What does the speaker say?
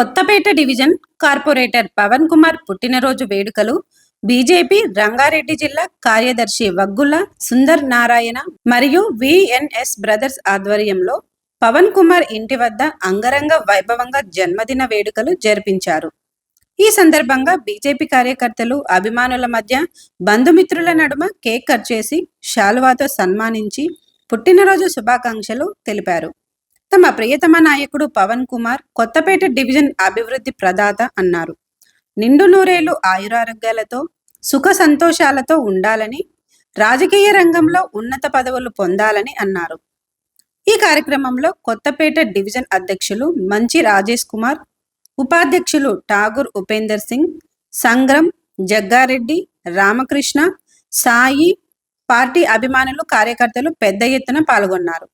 Kothapeta division corporator Pawan Kumar పుట్టినరోజు వేడుకలు. BJP Rangareddy జిల్లా కార్యదర్శి వగ్గుల సుందర్ నారాయణ మరియు విఎన్ఎస్ బ్రదర్స్ ఆధ్వర్యంలో పవన్ కుమార్ ఇంటి వద్ద అంగరంగ వైభవంగా జన్మదిన వేడుకలు జరిపించారు. ఈ సందర్భంగా బీజేపీ కార్యకర్తలు అభిమానుల మధ్య బంధుమిత్రుల నడుమ కేక్ కట్ చేసి శాలువాతో సన్మానించి పుట్టినరోజు శుభాకాంక్షలు తెలిపారు. తమ ప్రియతమ నాయకుడు పవన్ కుమార్ కొత్తపేట డివిజన్ అభివృద్ధి ప్రదాత అన్నారు. నిండు నూరేళ్ళు ఆయురారోగ్యాలతో సుఖ సంతోషాలతో ఉండాలని రాజకీయ రంగంలో ఉన్నత పదవులు పొందాలని అన్నారు. ఈ కార్యక్రమంలో కొత్తపేట డివిజన్ అధ్యక్షులు మంచి రాజేష్ కుమార్ ఉపాధ్యక్షులు ఠాగూర్ ఉపేందర్ సింగ్ సంగ్రం జగ్గారెడ్డి రామకృష్ణ సాయి పార్టీ అభిమానులు కార్యకర్తలు పెద్ద ఎత్తున పాల్గొన్నారు.